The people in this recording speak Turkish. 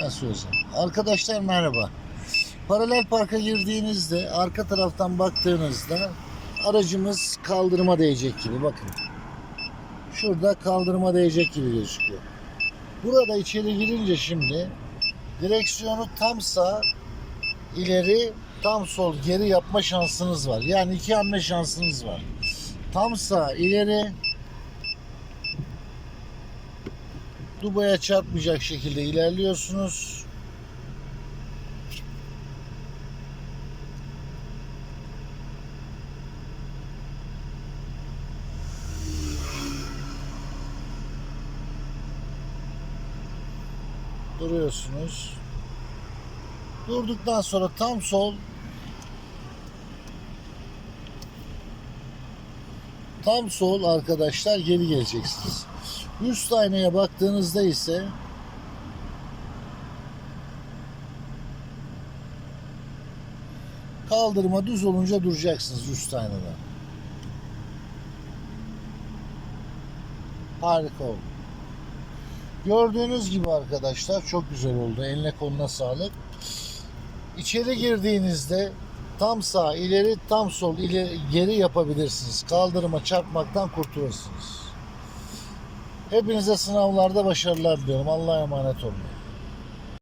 Nasıl hocam? Arkadaşlar merhaba. Paralel parka girdiğinizde arka taraftan baktığınızda aracımız kaldırıma değecek gibi bakın. Şurada kaldırıma değecek gibi gözüküyor. Burada içeri girince şimdi direksiyonu tam sağ ileri tam sol geri yapma şansınız var. Yani iki hamle şansınız var. Tam sağ ileri Dubaya çarpmayacak şekilde ilerliyorsunuz. Duruyorsunuz. Durduktan sonra tam sol tam sol arkadaşlar geri geleceksiniz. Üst aynaya baktığınızda ise kaldırma düz olunca duracaksınız üst aynada. Harika oldu. Gördüğünüz gibi arkadaşlar çok güzel oldu. Eline koluna sağlık. İçeri girdiğinizde tam sağ ileri tam sol ileri geri yapabilirsiniz. Kaldırıma çarpmaktan kurtulursunuz. Hepinize sınavlarda başarılar diliyorum. Allah'a emanet olun.